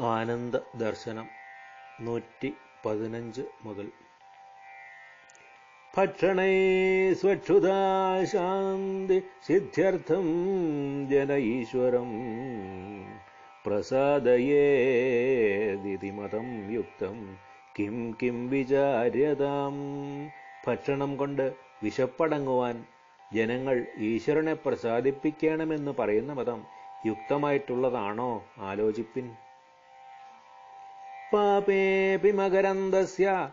ആനന്ദ ദർശനം നൂറ്റി പതിനഞ്ച് മുതൽ. ഭക്ഷണേ സ്വക്ഷുതാ ശാന്തി സിദ്ധ്യർത്ഥം ജന ഈശ്വരം യുക്തം. Kim Kim വിചാര്യതാം. ഭക്ഷണം കൊണ്ട് വിശപ്പടങ്ങുവാൻ ജനങ്ങൾ ഈശ്വരനെ പ്രസാദിപ്പിക്കണമെന്ന് പറയുന്ന മതം യുക്തമായിട്ടുള്ളതാണോ? ആലോചിപ്പിൻ. പാപേപി മകരന്ദസ്യ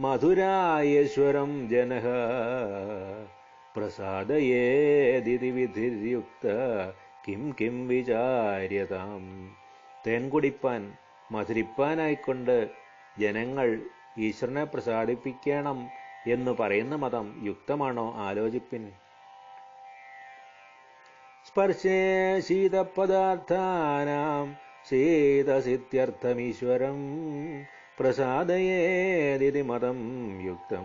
മധുരായശ്വരം ജനഃ പ്രസാദയേദിതി വിധിര്യുക്ത കിം കിം വിചാര്യതാം. തേൻകുടിപ്പാൻ മധുരിപ്പാനായിക്കൊണ്ട് ജനങ്ങൾ ഈശ്വരനെ പ്രസാദിപ്പിക്കണം എന്ന് പറയുന്ന മതം യുക്തമാണോ? ആലോചിപ്പിൻ. സ്പർശേ ശീതപദാർത്ഥാനാം ശീതസിത്യർത്ഥമീശ്വരം പ്രസാദയേതി മതം യുക്തം.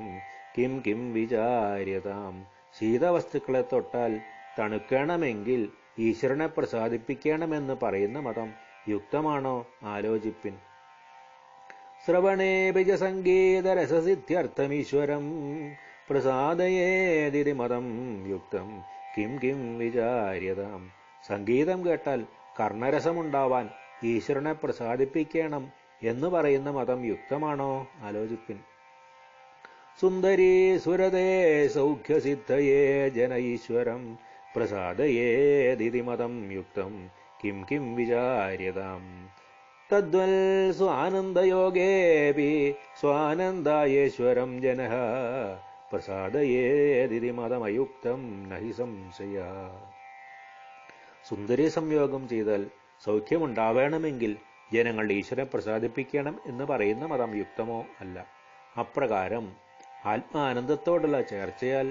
Kim Kim വിചാര്യതാം. ശീതവസ്തുക്കളെ തൊട്ടാൽ തണുക്കണമെങ്കിൽ ഈശ്വരനെ പ്രസാദിപ്പിക്കണമെന്ന് പറയുന്ന മതം യുക്തമാണോ? ആലോചിപ്പിൻ. ശ്രവണേ ബിജസംഗീതരസസിദ്ധ്യർത്ഥമീശ്വരം പ്രസാദയേതി മതം യുക്തം. Kim Kim വിചാര്യതാം. സംഗീതം കേട്ടാൽ കർണരസമുണ്ടാവാൻ ഈശ്വരനെ പ്രസാദിപ്പിക്കണം എന്ന് പറയുന്ന മതം യുക്തമാണോ? ആലോചിപ്പിൻ. സുന്ദരീ സുരതേ സൗഖ്യസിദ്ധയേ ജന ഈശ്വരം പ്രസാദയേദിതി മതം യുക്തം കിം കിം വിചാര്യതാം. തദ്വൽ സ്വാനന്ദയോഗേപി സ്വാനന്ദായേശ്വരം ജന പ്രസാദയേതി മതമയുക്തം നഹി സംശയ. സുന്ദരി സംയോഗം ചെയ്താൽ സൗഖ്യമുണ്ടാവേണമെങ്കിൽ ജനങ്ങൾ ഈശ്വരനെ പ്രസാദിപ്പിക്കണം എന്ന് പറയുന്ന മതം യുക്തമോ അല്ല. അപ്രകാരം ആത്മാനന്ദത്തോടുള്ള ചേർച്ചയാൽ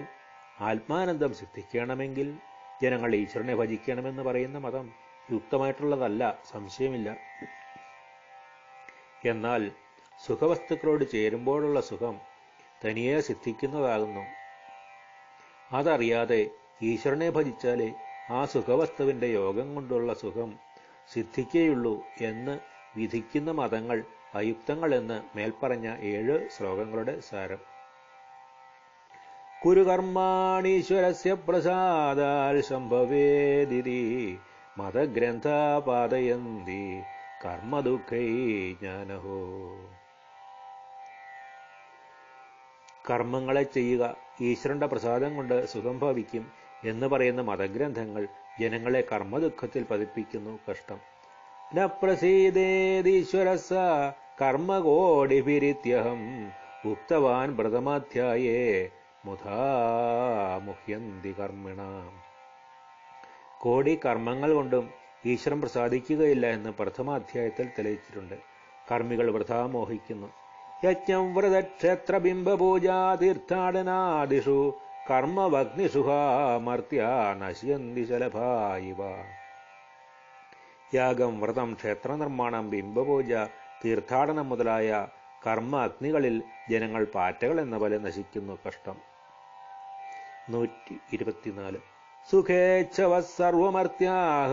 ആത്മാനന്ദം സിദ്ധിക്കണമെങ്കിൽ ജനങ്ങൾ ഈശ്വരനെ ഭജിക്കണമെന്ന് പറയുന്ന മതം യുക്തമായിട്ടുള്ളതല്ല സംശയമില്ല. എന്നാൽ സുഖവസ്തുക്കളോട് ചേരുമ്പോഴുള്ള സുഖം തനിയെ സിദ്ധിക്കുന്നതാകുന്നു. അതറിയാതെ ഈശ്വരനെ ഭജിച്ചാലേ ആ സുഖവസ്തുവിന്റെ യോഗം കൊണ്ടുള്ള സുഖം സിദ്ധിക്കുകയുള്ളൂ എന്ന് വിധിക്കുന്ന മതങ്ങൾ അയുക്തങ്ങളെന്ന് മേൽപ്പറഞ്ഞ ഏഴ് ശ്ലോകങ്ങളുടെ സാരം. കുരുകർമാണീശ്വരസ്യ പ്രസാദാൽ സംഭവേദിതി മതഗ്രന്ഥ പാതയന്തി കർമ്മദുഃഖൈ ജ്ഞാനഹോ. കർമ്മങ്ങളെ ചെയ്യുക ഈശ്വരന്റെ പ്രസാദം കൊണ്ട് സുഖം ഭവിക്കും എന്ന് പറയുന്ന മതഗ്രന്ഥങ്ങൾ ജനങ്ങളെ കർമ്മദുഃഖത്തിൽ പതിപ്പിക്കുന്നു കഷ്ടം. ന പ്രസീദേതീശ്വരസ കർമ്മകോടിഭിരിത്യഹം ഉക്തവാൻ പ്രഥമാധ്യായേ മുധാ മുഹ്യന്തി കർമ്മിണ. കോടി കർമ്മങ്ങൾ കൊണ്ടും ഈശ്വരൻ പ്രസാദിക്കുകയില്ല എന്ന് പ്രഥമാധ്യായത്തിൽ തെളിയിച്ചിട്ടുണ്ട്. കർമ്മികൾ വൃഥാ മോഹിക്കുന്നു യജ്ഞം വ്രതക്ഷേത്ര ബിംബപൂജാ തീർത്ഥാടനാദിഷു കർമ്മവഗ്നിഷുഹാമർത്യ നശ്യന്തി ശലഭായിവ യാഗം വ്രതം ക്ഷേത്രനിർമ്മാണം ബിംബപൂജ തീർത്ഥാടനം മുതലായ കർമ്മ അഗ്നികളിൽ ജനങ്ങൾ പാറ്റകൾ എന്ന പോലെ നശിക്കുന്നു കഷ്ടം. നൂറ്റി ഇരുപത്തിനാല് സുഖേച്ഛവ സർവമർത്യാഹ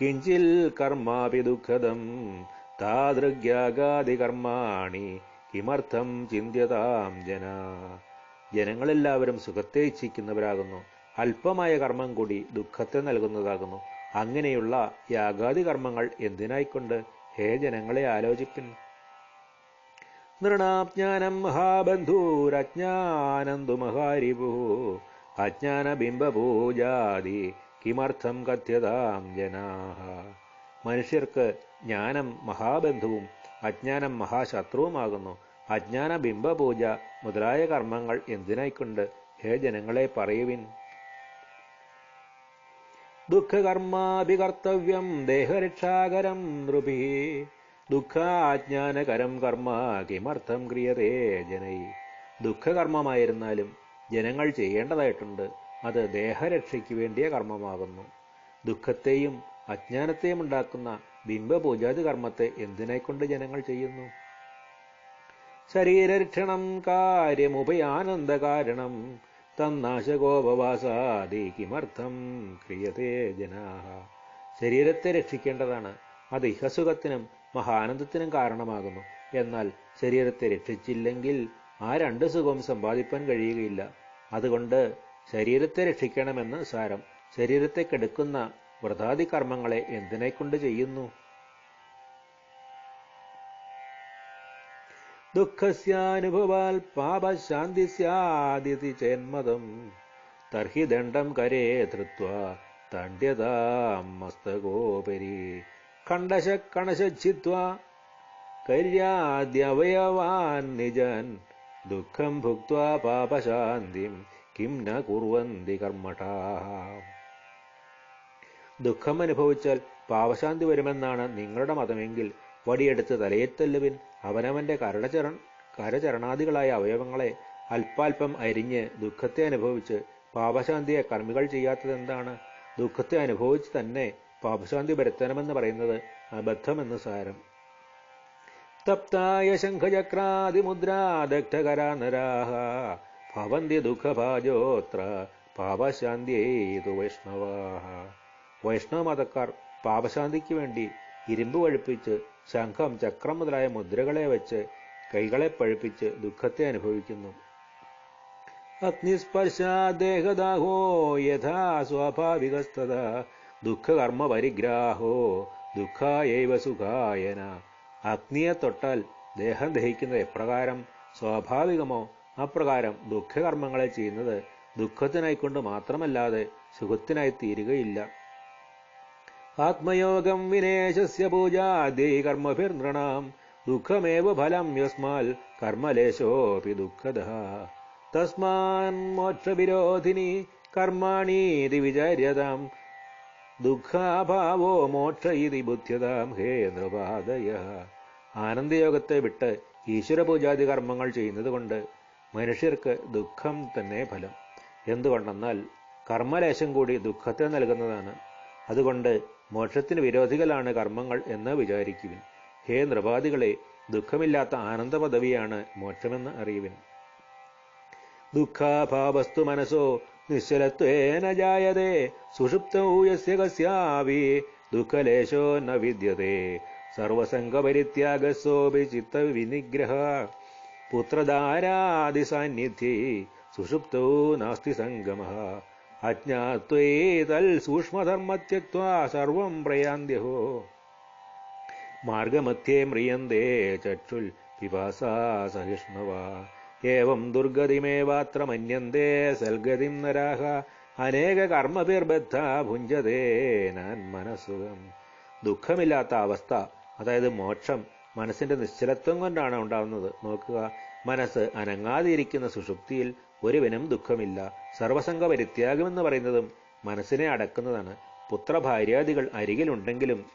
കിഞ്ചിൽ കർമാപി ദുഃഖദം താതൃഗ്യാഗാദി കർമാണി കിമർത്ഥം ചിന്തിയതാം ജന. ജനങ്ങളെല്ലാവരും സുഖത്തെ ഇച്ഛിക്കുന്നവരാകുന്നു അല്പമായ കർമ്മം കൂടി ദുഃഖത്തെ നൽകുന്നതാകുന്നു. അങ്ങനെയുള്ള യാഗാദി കർമ്മങ്ങൾ എന്തിനായിക്കൊണ്ട്? ഹേ ജനങ്ങളെ ആലോചിപ്പിൻ. നൃണാജ്ഞാനം മഹാബന്ധൂരജ്ഞാനന്തു മഹാരിഭു അജ്ഞാനബിംബപൂജാതി കിമർത്ഥം കഥ്യതാം ജനാഹ. മനുഷ്യർക്ക് ജ്ഞാനം മഹാബന്ധുവും അജ്ഞാനം മഹാശത്രുവുമാകുന്നു. അജ്ഞാന ബിംബപൂജ മുതലായ കർമ്മങ്ങൾ എന്തിനായിക്കൊണ്ട് ഹേ ജനങ്ങളെ പറയുവിൻ. ദുഃഖകർമാഭികർത്തവ്യം ദേഹരക്ഷാകരം നൃപി. ദുഃഖാജ്ഞാനകരം കർമ്മ കിമർത്ഥം ക്രിയതേ ജനൈ. ദുഃഖകർമ്മമായിരുന്നാലും ജനങ്ങൾ ചെയ്യേണ്ടതായിട്ടുണ്ട്. അത് ദേഹരക്ഷയ്ക്ക് വേണ്ടിയ കർമ്മമാകുന്നു. ദുഃഖത്തെയും അജ്ഞാനത്തെയും ഉണ്ടാക്കുന്ന ബിംബപൂജാതി കർമ്മത്തെ എന്തിനായിക്കൊണ്ട് ജനങ്ങൾ ചെയ്യുന്നു? ശരീരരക്ഷണം കാര്യമുഭയാനന്ദകാരണം തന്നാശകോപവാസാദി കിമർത്ഥം ക്രിയതേ ജനാഹ. ശരീരത്തെ രക്ഷിക്കേണ്ടതാണ്. അത് ഇഹസുഖത്തിനും മഹാനന്ദത്തിനും കാരണമാകുന്നു. എന്നാൽ ശരീരത്തെ രക്ഷിച്ചില്ലെങ്കിൽ ആ രണ്ട് സുഖവും സമ്പാദിപ്പാൻ കഴിയുകയില്ല. അതുകൊണ്ട് ശരീരത്തെ രക്ഷിക്കണമെന്ന് സാരം ശരീരത്തെ കെടുക്കുന്ന വ്രതാദി കർമ്മങ്ങളെ എന്തിനെക്കൊണ്ട് ചെയ്യുന്നു? ദുഃഖസ്യാനുഭവാൽ പാപശാന്തി സ്യാദിതി ചേന്മതം. തർഹി ദണ്ഡം കരേ ധൃത്വ തണ്ഡ്യതാം മസ്തകോപരി. കണ്ടശ കണശിത്വ കര്യാദ്യവയവാൻ നിജൻ. ദുഃഖം ഭുക്വ പാപശാന്തിം കിം ന കുറുവന്തി കർമ്മഠാ ദുഃഖം അനുഭവിച്ചാൽ പാപശാന്തി വരുമെന്നാണ് നിങ്ങളുടെ മതമെങ്കിൽ വടിയെടുത്ത് തലയെത്തല്ലുവിൻ. അവനവന്റെ കരടചരൺ കരചരണാദികളായ അവയവങ്ങളെ അല്പാൽപം അരിഞ്ഞ് ദുഃഖത്തെ അനുഭവിച്ച് പാപശാന്തിയെ കർമ്മികൾ ചെയ്യാത്തതെന്താണ്? ദുഃഖത്തെ അനുഭവിച്ച് തന്നെ പാപശാന്തി വരുത്തണമെന്ന് പറയുന്നത് അബദ്ധമെന്ന് സാരം. തപ്തായ ശംഖചക്രാതിമുദ്രാദഗ്ധകരാനരാഹ ഭവന്തി ദുഃഖഭാജോത്ര പാപശാന്തിയേതു വൈഷ്ണവാഹ. വൈഷ്ണവ മതക്കാർ പാപശാന്തിക്ക് വേണ്ടി ഇരുമ്പ് പഴുപ്പിച്ച് ശംഖം ചക്രം മുതലായ മുദ്രകളെ വെച്ച് കൈകളെ പഴുപ്പിച്ച് ദുഃഖത്തെ അനുഭവിക്കുന്നു. അഗ്നിസ്പർശാദേഹദാഹോ യഥാ സ്വാഭാവികസ്തത ദുഃഖകർമ്മ പരിഗ്രാഹോ ദുഃഖായൈവ സുഖായന. അഗ്നിയെ തൊട്ടാൽ ദേഹം ദഹിക്കുന്നത് എപ്രകാരം സ്വാഭാവികമോ അപ്രകാരം ദുഃഖകർമ്മങ്ങളെ ചെയ്യുന്നത് ദുഃഖത്തിനായിക്കൊണ്ട് മാത്രമല്ലാതെ സുഖത്തിനായി തീരുകയില്ല. ആത്മയോഗം വിനേശസ്യ പൂജാദി കർമ്മഭിർനൃണാം ദുഃഖമേവ ഫലം യസ്മാൽ കർമ്മലേശോപി ദുഃഖദ തസ്മാൻ മോക്ഷവിരോധിനി കർമാണീതി വിചാര്യതാം. ദുഃഖാഭാവോ മോക്ഷ ഇതി ബുദ്ധ്യതാം. ഹേ നൃപാദയ. ആനന്ദയോഗത്തെ വിട്ട് ഈശ്വരപൂജാതി കർമ്മങ്ങൾ ചെയ്യുന്നത് കൊണ്ട് മനുഷ്യർക്ക് ദുഃഖം തന്നെ ഫലം. എന്തുകൊണ്ടെന്നാൽ കർമ്മലേശം കൂടി ദുഃഖത്തെ നൽകുന്നതാണ്. അതുകൊണ്ട് മോക്ഷത്തിന് വിരോധികളാണ് കർമ്മങ്ങൾ എന്ന് വിചാരിക്കുവിൻ. ഹേ നൃപാദികളെ ദുഃഖമില്ലാത്ത ആനന്ദ പദവിയാണ് മോക്ഷമെന്ന് അറിയുവിൻ. ദുഃഖാഭാവസ്തു മനസ്സോ നിശ്ചലത്വേന ജായതേ സുഷുപ്തൗ യസ്യ കസ്യാവി ദുഃഖലേശോ ന വിദ്യതേ. സർവസംഗപരിത്യാഗസ്സോപി ചിത്തവിനിഗ്രഹ പുത്രധാരാദിസാന്നിധ്യേ സുഷുപ്തോ നാസ്തി സംഗമ. അജ്ഞാത്വേ തൽ സൂക്ഷ്മധർമ്മത്യക്വാ സർവം പ്രയാന്ത്യഹോ. മാർഗമധ്യേ മ്രിയന്തേ ചക്ഷുൽ പിപാസാ സഹിഷ്ണുവ. ഏവം ദുർഗതിമേവാത്ര മന്യന്തേ സൽഗതിം നരാഹ. അനേക കർമ്മഭിർബദ്ധ ഭുഞ്ചതേ നാൻ മനസ്സുഖം ദുഃഖമില്ലാത്ത അവസ്ഥ അതായത് മോക്ഷം മനസ്സിന്റെ നിശ്ചലത്വം കൊണ്ടാണ് ഉണ്ടാവുന്നത്. നോക്കുക മനസ്സ് അനങ്ങാതിരിക്കുന്ന സുഷുപ്തിയിൽ ഒരുവനും ദുഃഖമില്ല. സർവസംഗ പരിത്യാഗമെന്ന് പറയുന്നതും മനസ്സിനെ അടക്കുന്നതാണ്. പുത്രഭാര്യാദികൾ അരികിലുണ്ടെങ്കിലും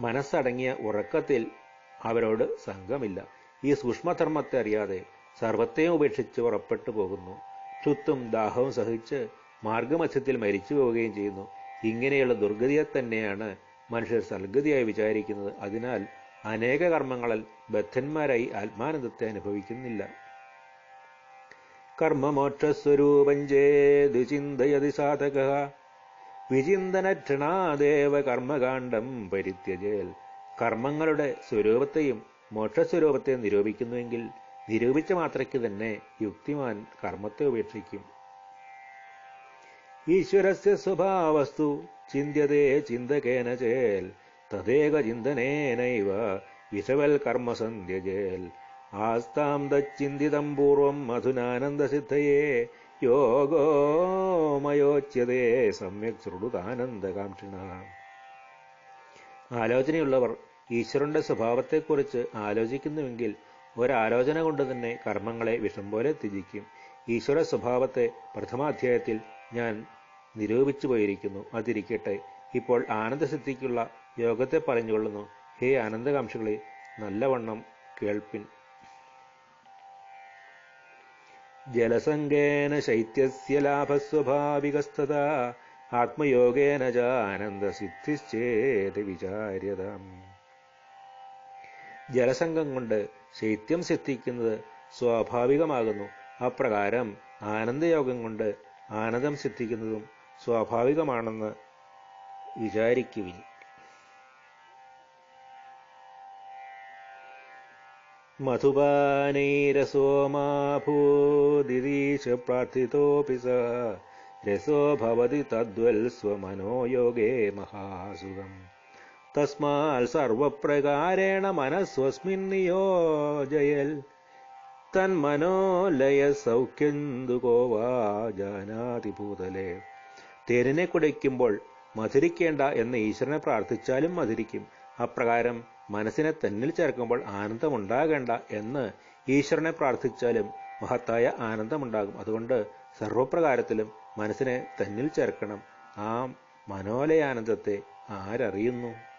മനസ്സടങ്ങിയ ഉറക്കത്തിൽ അവരോട് സംഘമില്ല. ഈ സൂക്ഷ്മധർമ്മത്തെ അറിയാതെ സർവത്തെയും ഉപേക്ഷിച്ച് പുറപ്പെട്ടു പോകുന്നു. ക്ഷുത്തും ദാഹവും സഹിച്ച് മാർഗമധ്യത്തിൽ മരിച്ചു പോവുകയും ചെയ്യുന്നു. ഇങ്ങനെയുള്ള ദുർഗതിയെ തന്നെയാണ് മനുഷ്യർ സൽഗതിയായി വിചാരിക്കുന്നത്. അതിനാൽ അനേക കർമ്മങ്ങളിൽ ബദ്ധന്മാരായി ആത്മാനന്ദത്തെ അനുഭവിക്കുന്നില്ല. കർമ്മമോക്ഷസ്വരൂപം ചേത് ചിന്തയതി സാധക. വിചിന്തനക്ഷണാദേവ കർമ്മകാണ്ഡം പരിത്യജേൽ. കർമ്മങ്ങളുടെ സ്വരൂപത്തെയും മോക്ഷസ്വരൂപത്തെയും നിരൂപിക്കുന്നുവെങ്കിൽ നിരൂപിച്ച മാത്രയ്ക്ക് തന്നെ യുക്തിമാൻ കർമ്മത്തെ ഉപേക്ഷിക്കും. ഈശ്വരസ്യ സ്വഭാവസ്തു ചിന്തയതേ ചിന്തകേന ചേൽ. തദേക ചിന്തനേനൈവ വിഷവൽ കർമ്മസന്ധ്യജേൽ ആസ്താം തച്ചിന്തിതം പൂർവം മധുനാനന്ദസിദ്ധയേ. യോഗോമയോച്യതേ സമ്യക് ശ്രുടുതാനന്ദകാംക്ഷിണ ആലോചനയുള്ളവർ ഈശ്വരന്റെ സ്വഭാവത്തെക്കുറിച്ച് ആലോചിക്കുന്നുവെങ്കിൽ ഒരാലോചന കൊണ്ട് തന്നെ കർമ്മങ്ങളെ വിഷം പോലെ ത്യജിക്കും. ഈശ്വര സ്വഭാവത്തെ പ്രഥമാധ്യായത്തിൽ ഞാൻ നിരൂപിച്ചു പോയിരിക്കുന്നു. അതിരിക്കട്ടെ ഇപ്പോൾ ആനന്ദസിദ്ധിക്കുള്ള യോഗത്തെ പറഞ്ഞുകൊള്ളുന്നു. ഹേ ആനന്ദകാംക്ഷികളെ നല്ലവണ്ണം കേൾപ്പിൻ. ജലസംഗേന ശൈത്യസ്യ ലാഭസ്വഭാവികസ്ഥത. ആത്മയോഗേന ച ആനന്ദസിദ്ധിശ്ചേത് വിചാര്യത. ജലസംഗം കൊണ്ട് ശൈത്യം സിദ്ധിക്കുന്നത് സ്വാഭാവികമാകുന്നു. അപ്രകാരം ആനന്ദയോഗം കൊണ്ട് ആനന്ദം സിദ്ധിക്കുന്നതും സ്വാഭാവികമാണെന്ന് വിചാരിക്കുവിൻ. സ രസോ ഭവതി തദ്വൽ സ്വമനോയോഗേ മഹാസുഖം തസ്മാൽ സർവപ്രകാരേണ മനസ്വസ്മിൻ നിയോജയൽ തന്മനോലയ സൗഖ്യന്തുകോ വാ ജാനാതി ഭൂതലേ തേനിനെ കുടിക്കുമ്പോൾ മധുരിക്കേണ്ട എന്ന് ഈശ്വരനെ പ്രാർത്ഥിച്ചാലും മധുരിക്കും। അപ്രകാരം മനസ്സിനെ തന്നിൽ ചേർക്കുമ്പോൾ ആനന്ദമുണ്ടാകേണ്ട എന്ന് ഈശ്വരനെ പ്രാർത്ഥിച്ചാലും മഹത്തായ ആനന്ദമുണ്ടാകും. അതുകൊണ്ട് സർവപ്രകാരത്തിലും മനസ്സിനെ തന്നിൽ ചേർക്കണം. ആ മനോലയാനന്ദത്തെ ആരറിയുന്നു?